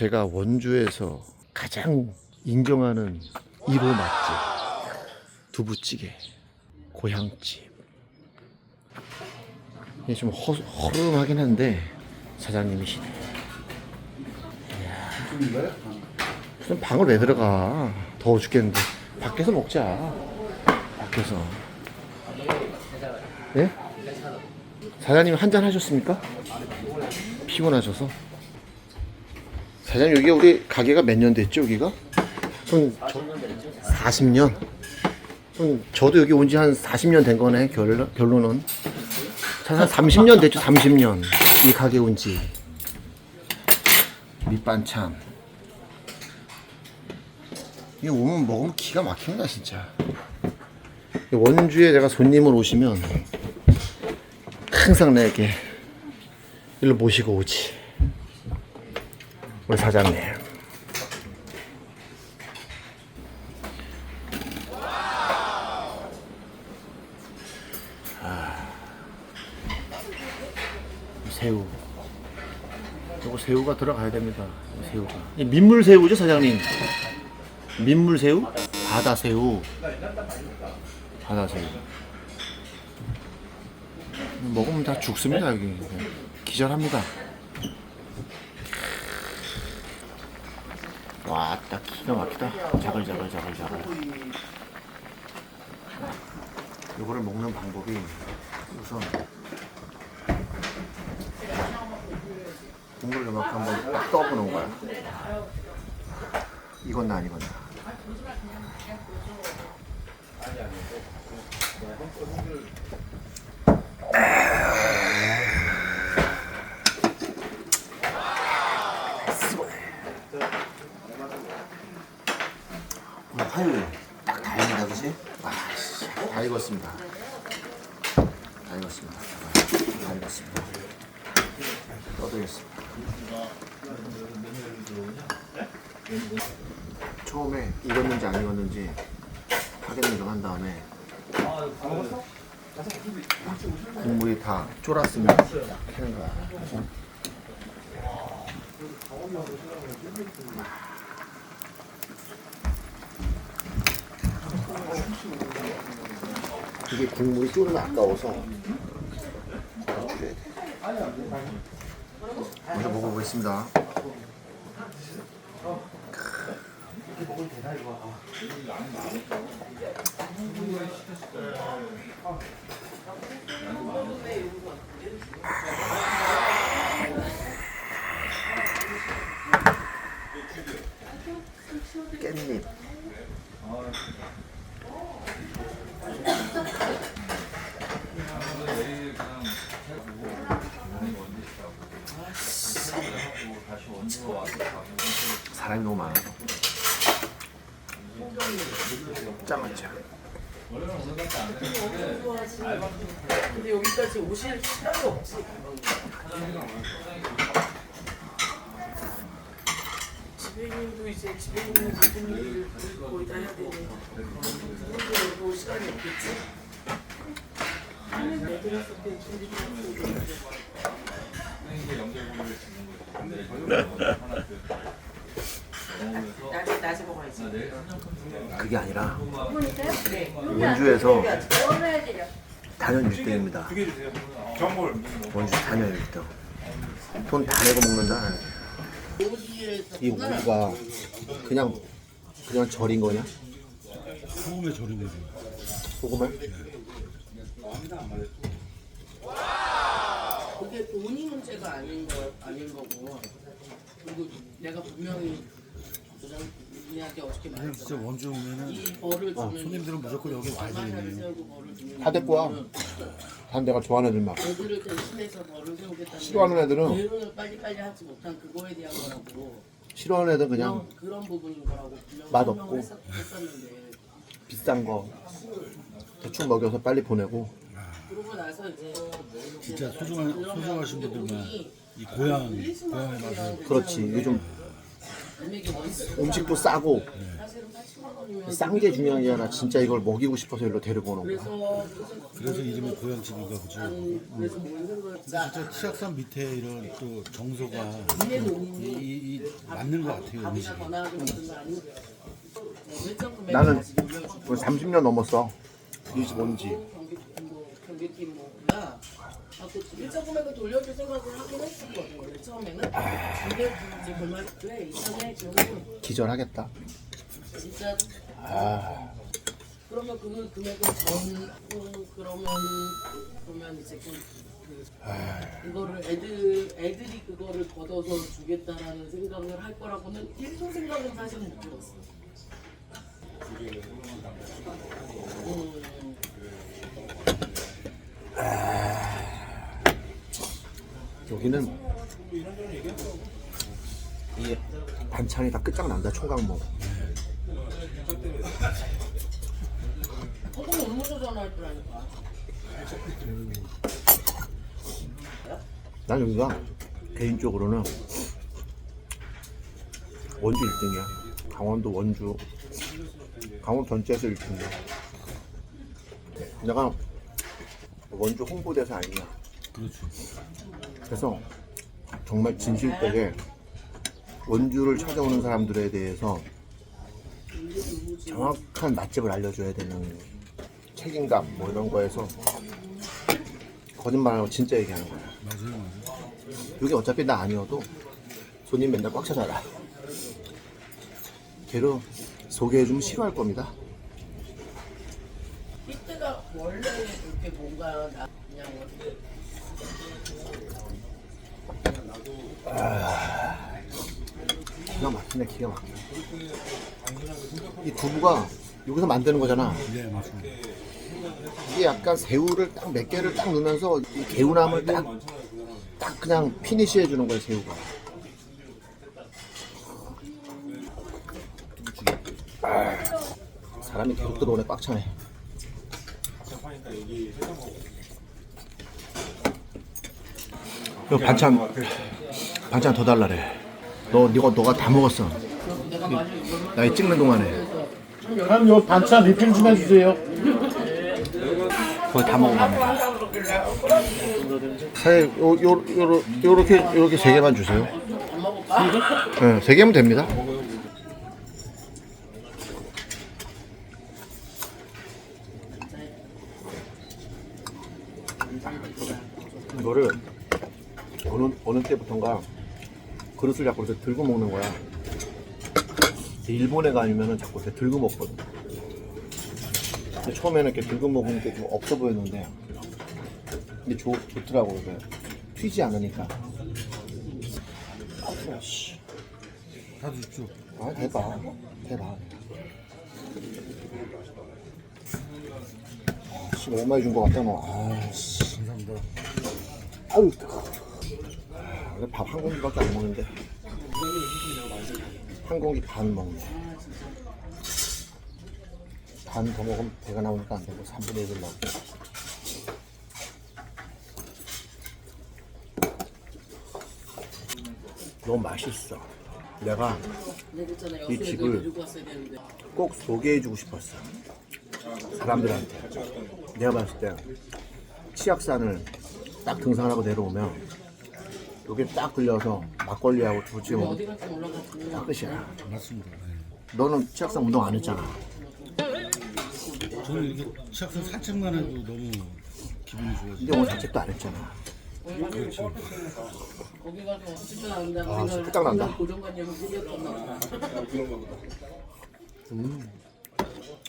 제가 원주에서 가장 인정하는 1호 맛집 두부찌개 고향집 이게 좀 허, 허름하긴 한데 사장님이시네 이야. 무슨 방을 왜 들어가 더워 죽겠는데 밖에서 먹자 밖에서 예? 사장님 한 잔 하셨습니까? 피곤하셔서 사장님 여기 우리 가게가 몇 년 됐죠 여기가? 좀 40년. 좀 저도 여기 온 지 한 40년 된 거네 결, 결론은. 한 30년 됐죠 30년. 이 가게 온 지. 밑반찬. 이게 오면 먹으면 기가 막힙니다 진짜. 원주에 내가 손님을 오시면 항상 내게 일로 모시고 오지 우리 사장님. 아, 새우. 요거 새우가 들어가야 됩니다 이 새우가. 이 민물 새우죠 사장님? 민물 새우? 바다 새우. 바다 새우. 먹으면 다 죽습니다 여기. 기절합니다 와 딱 기가 막히다. 자글자글 자글자글. 요거를 먹는 방법이 우선 국물 요만큼 한번 딱 떠보는 거야. 이건 나 이건 나 오늘 화요일 딱 다행이다 그치? 와, 씨, 다 익었습니다 다 익었습니다 다 익었습니다 떠드겠습니다. 처음에 익었는지 안 익었는지 확인을 좀한 다음에 국물이 다 쫄았으면 캐는 거야. 이게 국물이 쫄으면 아까워서 더 줄여야 돼. 먼저 먹어보겠습니다. 깻 사람이 너무 많아서 짱짱 근데 여기까지 오실 시간이 없지. 지배인도 이제 집에 있는 모든 일을 거의 다 해야 되니 여기 올 시간이 없겠지. 애들었을 때 준비 좀 하고 그러는데. 낮에 낮에 먹어야지. 그게 아니라 원주에서 단연 1등입니다. 원주 단연 1등. 돈 다 내고 먹는다? 이 오이가 그냥 그냥 절인 거냐? 소금에 절인 거지. 소금을? 그게 돈이 문제가 아닌 거 아닌 거고 그리고 내가 분명히 부장님한테 그냥. 진짜 원주 오면은 이 벌을 주면 손님들은 무조건 여기 와야 되겠네요. 세우고 벌을 주면 다 데리고 와. 단 내가 좋아하는 애들만 애들을 대신해서 벌을 세우겠다는 싫어하는 애들은 대론을 빨리빨리 하지 못한 그거에 대한 거라고 싫어하는 애들 그냥 그런, 그런 부분인 거라고 분명히 맛 설명을 없고. 했었, 했었는데 비싼 거 대충 먹여서 빨리 보내고 그러고 나서 이제 진짜 소중한 소중하신 분들만 이 고향 고향의 맛을 그렇지 요즘. 음식도 싸고 사실은 8천만 원이면 싼게 중요한 게 아니라 진짜 이걸 먹이고 싶어서 일로 데리고 오는 거야. 그래서 이름이 고향집인가 뭐 이런 걸 진짜 치악산 밑에 이런 또 정서가 이, 이, 이 맞는 것 같아요 일정 금액을 나는 다시 올려주고 30년 넘었어. 이 집 온지. 경비 뭐 경비팀 뭐 몰라. 아, 그 일정 금액을 돌려줄 생각을 하긴 했었거든 원래 처음에는. 근데 이제 그말 그래 이참에 그러면 기절하겠다. 진짜 아, 그러면 그 금액을 전고 그러면 그러면 이제 그, 그 이거를 애들 애들이 그거를 걷어서 주겠다라는 생각을 할 거라고는 1도 생각은 사실은 못 들었어. 음, 여기는 이 반찬이 다 끝장난다. 총각 먹. 조금 너무 전화할 거라니까. 난 여기가 개인적으로는 원주 1등이야. 강원도 원주. 강원 전체에서 1등이야. 내가 원주 홍보대사 아니냐. 그렇죠. 그래서 정말 진실되게 원주를 찾아오는 사람들에 대해서 정확한 맛집을 알려줘야 되는 책임감 뭐 이런 거에서 거짓말하고 진짜 얘기하는 거야. 맞아요, 맞아요. 여기 어차피 나 아니어도 손님 맨날 꽉 차잖아. 걔로 소개해주면 싫어할 겁니다. 이때가 원래 그렇게 뭔가 나 그냥 원래 기가 막히네, 기가 막혀. 이 두부가 여기서 만드는 거잖아. 네, 맞습니다. 이게 약간 새우를 딱 몇 개를 딱 넣으면서 이 개운함을 딱, 딱 그냥 피니시 해주는 거야, 새우가. 아, 사람이 계속 들어오네, 꽉 차네. 이거 반찬, 반찬 더 달라래. 너, 이거 너가 다 먹었어. 나 이 찍는 동안에. 그럼 요 반찬 리필 좀 해주세요. 거의 다 먹어갑니다. 사장님, 요, 요, 요, 요렇게, 요렇게 세 개만 주세요. 네, 세 개면 됩니다. 이거를 어느, 어느 때부턴가 그릇을 자꾸 이렇게 들고 먹는 거야. 일본에 가면은 자꾸 이렇게 들고 먹거든. 근데 처음에는 이렇게 들고 먹는 게좀 없어 보였는데, 근데 좋, 좋더라고, 이게. 튀지 않으니까. 아, 씨. 다 좋죠. 아 대박 대박 씨 너무 많이 준것 같다 너 아 씨 감사합니다. 아유 뜨거워 아, 밥 한 공기밖에 안 먹는데 한 공기 반 먹네 반 더 먹으면 배가 나오니까 안 되고 3분의 1을 먹고 너무 맛있어 내가 이 집을- 꼭 소개해주고 싶었어. 사람들한테. 내가 봤을 때 치악산을 딱 등산하고 내려오면 여기 딱 들려서 막걸리하고 두부찌개 먹으면 어디 갈지 몰라가지고 딱 끝이야. 맞습니다. 네. 너는 치악산 운동 안 했잖아. 저는 이렇게 치악산 산책만 해도 너무 기분이 좋아져요. 근데 오늘 산책도 안 했잖아. 그렇죠. 거기 가서 안 된다고 아, 생각을 딱 난다. 그냥 고정관념이 생겼었나 봐.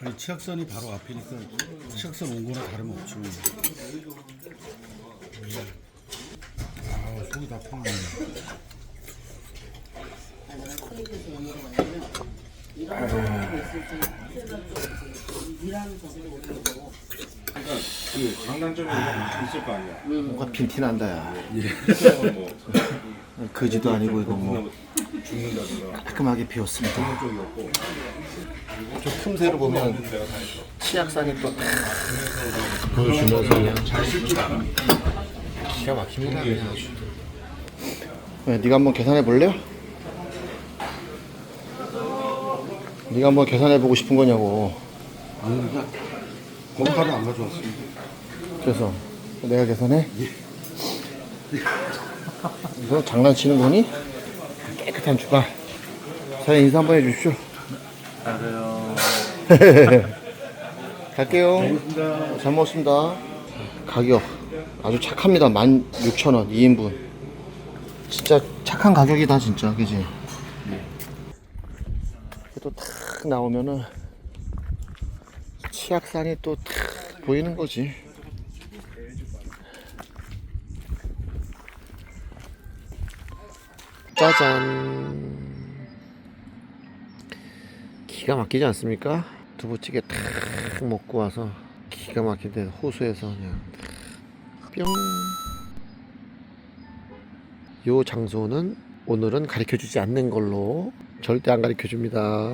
아니 치악산이 바로 앞이니까 치악산 온 거나 다름없죠. 아 속이 다. 아니, 내가 오는 거 뭐냐면 이런 있을 때 일하는 거고 그 장단점이 있을 거 아니야. 뭔가 빈티 난다, 야. 뭐 거지도 아니고 이거 뭐 죽는다든가 깔끔하게. 쪽이 없고 저 틈새로 보면 치악산이 또딱 보여주면서 그냥 기가 막힙니다. 그냥. 네, 네가 한번 계산해 볼래요? 네가 한번 계산해 보고 싶은 거냐고. 아닙니다. 공파를 안 가져왔습니다. 그래서 내가 계산해? 이거 장난치는 거니? 깨끗한 주방. 사장님 인사 한번 해주십시오. 안녕하세요. 갈게요. 잘 먹었습니다. 가격 아주 착합니다. 16,000원 2인분. 진짜 착한 가격이다 진짜 그지? 또탁 나오면은 치악산이 또 탁 보이는 거지. 짜잔. 기가 막히지 않습니까? 두부찌개 탁 먹고 와서 기가 막힌데 호수에서 그냥 뿅. 요 장소는 오늘은 가르쳐 주지 않는 걸로 절대 안 가르쳐 줍니다.